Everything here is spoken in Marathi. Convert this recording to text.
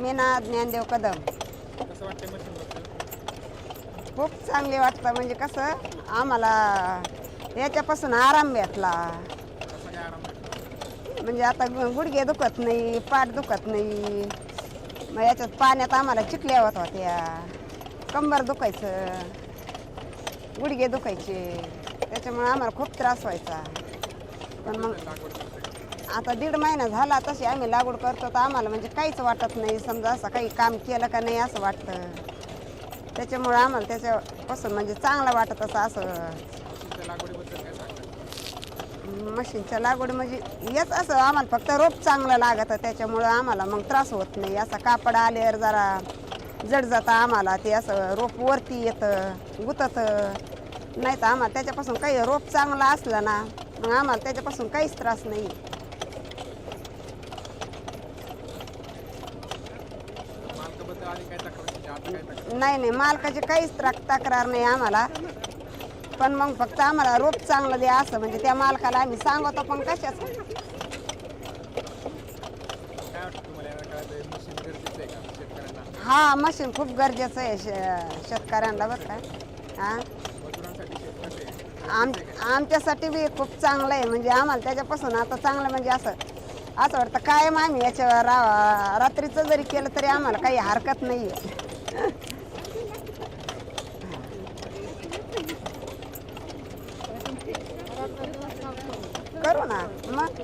मीना ज्ञानदेव कदम. कसं खूप चांगले वाटतं. म्हणजे कसं आम्हाला याच्यापासून आराम भेटला. कसा काय आराम भेटतो म्हणजे आता गु- गुडघे दुखत नाही पाठ दुखत नाही. मग याच्यात पाण्यात आम्हाला चिकल्या होत होत्या. कंबर दुखायचं. गुडघे दुखायचे. त्याच्यामुळे आम्हाला खूप त्रास व्हायचा. पण मग लागवड करते आता दीड महिना झाला तशी आम्ही लागवड करतो तर आम्हाला म्हणजे काहीच वाटत नाही. समजा असं काही काम केलं का नाही असं वाटतं. त्याच्यामुळं आम्हाला त्याच्यापासून म्हणजे चांगलं वाटत असं असं. मशीनच्या लागवड म्हणजे हेच असं आम्हाला फक्त रोप चांगलं लागतं त्याच्यामुळं आम्हाला मग त्रास होत नाही. असं कापड आल्यावर जरा जड जातं आम्हाला ते असं रोप वरती येतं गुततं. नाही तर आम्हाला त्याच्यापासून काही रोप चांगला असला ना मग आम्हाला त्याच्यापासून काहीच त्रास नाही मालकाबद्दल आधी काय तक्रार म्हणजे आता काय तक्रार नाही नाही मालकाची काहीच तक्रार नाही आम्हाला. पण मग फक्त आम्हाला रोप चांगलं द्या असं म्हणजे त्या मालकाला आम्ही सांगतो पण कशाच? हा मशीन खूप गरजेचं आहे शे शेतकऱ्यांना बरं का. आम आमच्यासाठी बी खूप चांगलं आहे म्हणजे आम्हाला त्याच्यापासून आता चांगलं म्हणजे असं असं वाटतं कायम आम्ही याच्यावर रा रात्रीचं जरी केलं तरी आम्हाला काही हरकत नाही आहे करू ना मग?